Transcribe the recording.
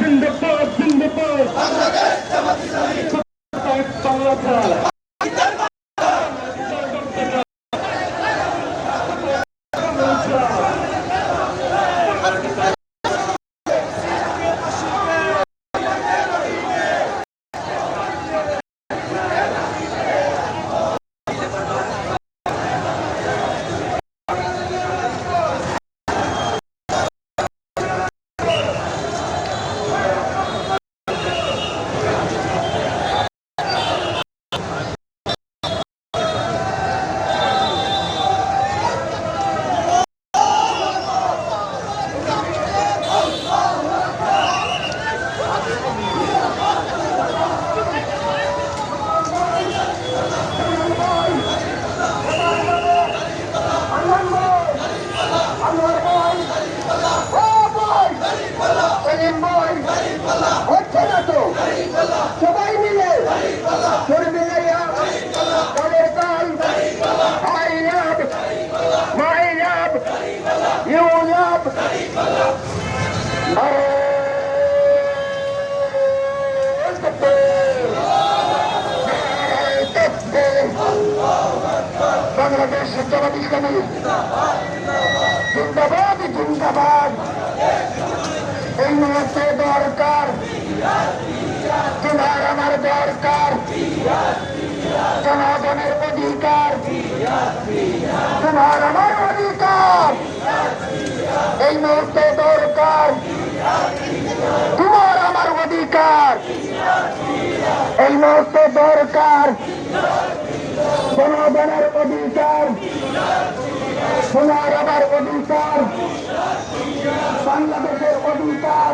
জিন্দাবাদ জিন্দাবাদ বাংলা হচ্ছে না তো সবাই মিলে চর্মিলাইয়া কালের কাল I love my love you love Bangladesh Jamaat Islami জিন্দাবাদ জিন্দাবাদ এই মুহূর্তে দরকার তোমার আমার দরকার জনগণের অধিকার তোমার আমার অধিকার এই মুহূর্তে দরকার। তোমার আমার অধিকার। এই মুহূর্তে দরকার। জনগণের অধিকার। সোনার আমার অধিকার। বাংলাদেশের অধিকার।